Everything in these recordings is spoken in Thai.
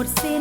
por ser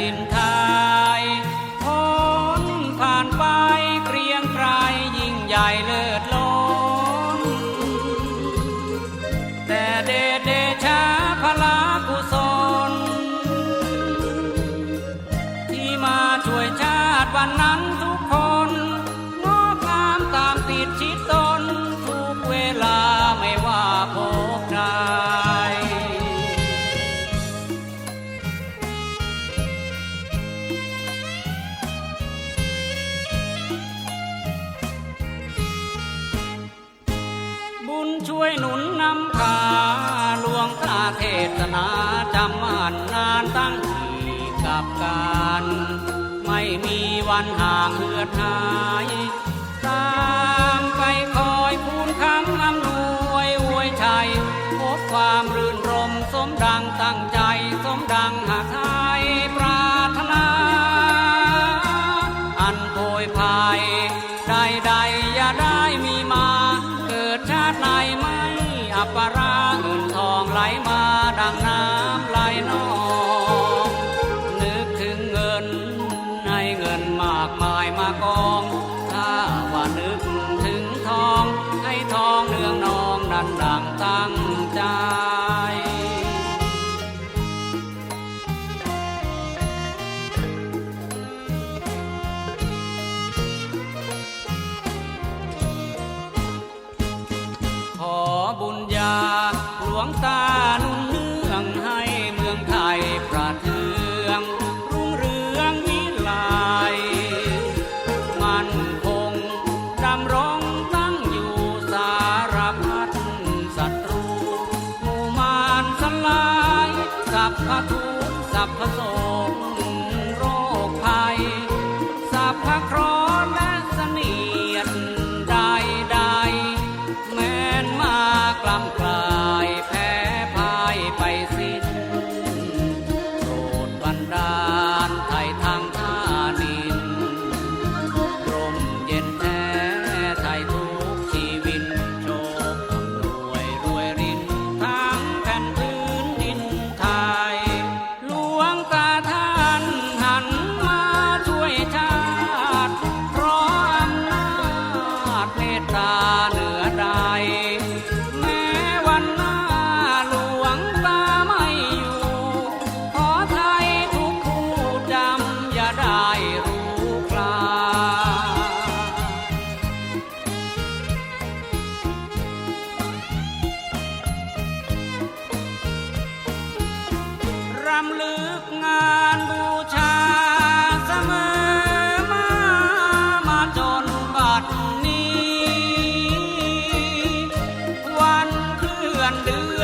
นินทา วยหนุนนำพาหลวงตาเทศนาจำมันนานตั้งที่กับการ ไม่มีวันห่างเหือดหายตามไปคอยคูณคำอำนวยอวยชัยพบความรื่นรมสมดังตั้ง ดังน้ำไหลนอง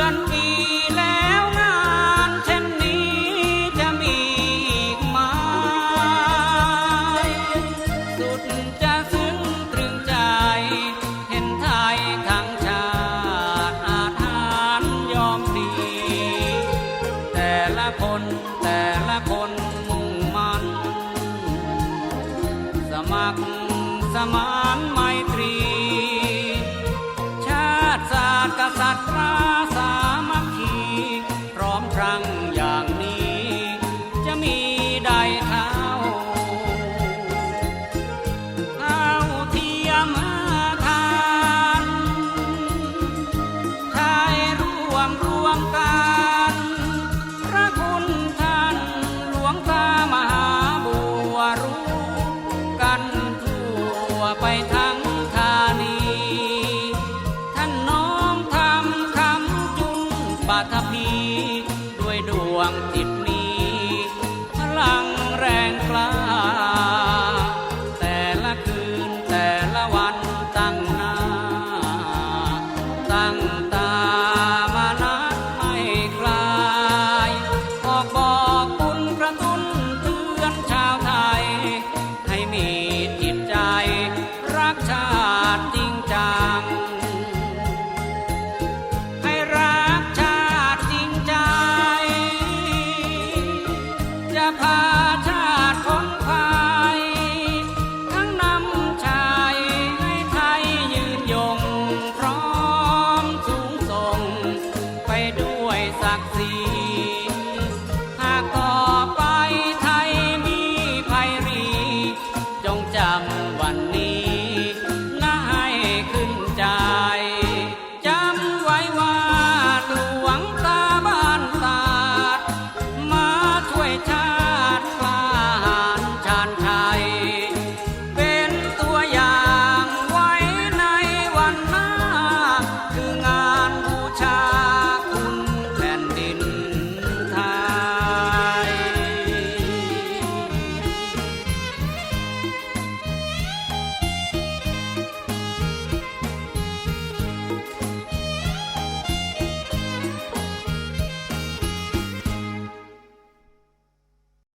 านปีแล้วงานเช่นนี้จะมีอีกไหมสุดจะซึ้งตรึงใจ เห็นไทยทั้งชาติอาทานยอมดี แต่ละคนแต่ละคนมุ่งมัน สมัครสมา